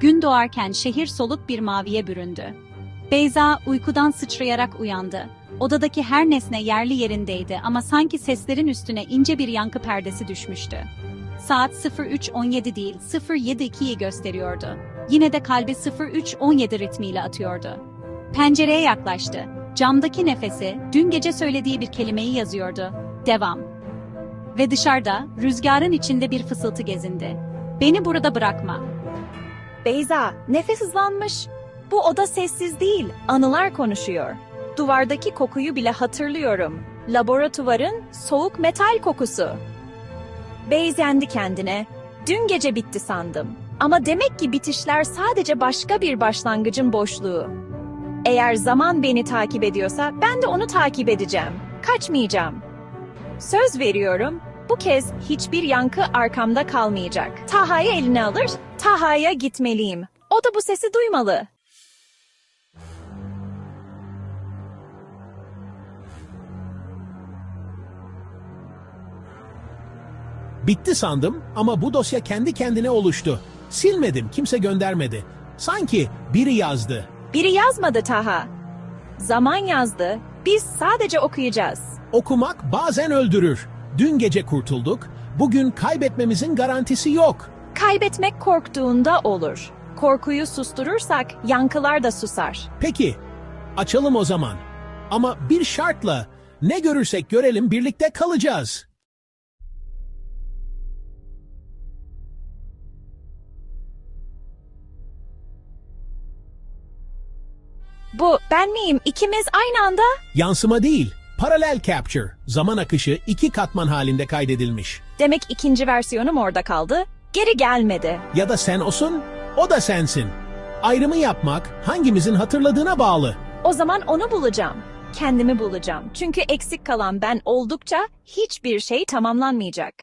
Gün doğarken şehir soluk bir maviye büründü. Beyza uykudan sıçrayarak uyandı. Odadaki her nesne yerli yerindeydi ama sanki seslerin üstüne ince bir yankı perdesi düşmüştü. Saat 03.17 değil 07.2'yi gösteriyordu. Yine de kalbi 03.17 ritmiyle atıyordu. Pencereye yaklaştı. Camdaki nefesi, dün gece söylediği bir kelimeyi yazıyordu. Devam. Ve dışarıda, rüzgarın içinde bir fısıltı gezindi. Beni burada bırakma. Beyza, nefes hızlanmış. Bu oda sessiz değil, anılar konuşuyor. Duvardaki kokuyu bile hatırlıyorum. Laboratuvarın soğuk metal kokusu. Beyzendi kendine. Dün gece bitti sandım. Ama demek ki bitişler sadece başka bir başlangıcın boşluğu. Eğer zaman beni takip ediyorsa ben de onu takip edeceğim. Kaçmayacağım. Söz veriyorum, bu kez hiçbir yankı arkamda kalmayacak. Taha'yı eline alır, Taha'ya gitmeliyim. O da bu sesi duymalı. Bitti sandım ama bu dosya kendi kendine oluştu. Silmedim, kimse göndermedi. Sanki biri yazdı. Biri yazmadı Taha. Zaman yazdı. Biz sadece okuyacağız. Okumak bazen öldürür. Dün gece kurtulduk, bugün kaybetmemizin garantisi yok. Kaybetmek korktuğunda olur. Korkuyu susturursak yankılar da susar. Peki, açalım o zaman. Ama bir şartla, ne görürsek görelim birlikte kalacağız. Bu ben miyim? İkimiz aynı anda? Yansıma değil, paralel capture, zaman akışı iki katman halinde kaydedilmiş. Demek ikinci versiyonum orada kaldı. Geri gelmedi. Ya da sen olsun, o da sensin. Ayrımı yapmak hangimizin hatırladığına bağlı. O zaman onu bulacağım. Kendimi bulacağım. Çünkü eksik kalan ben oldukça hiçbir şey tamamlanmayacak.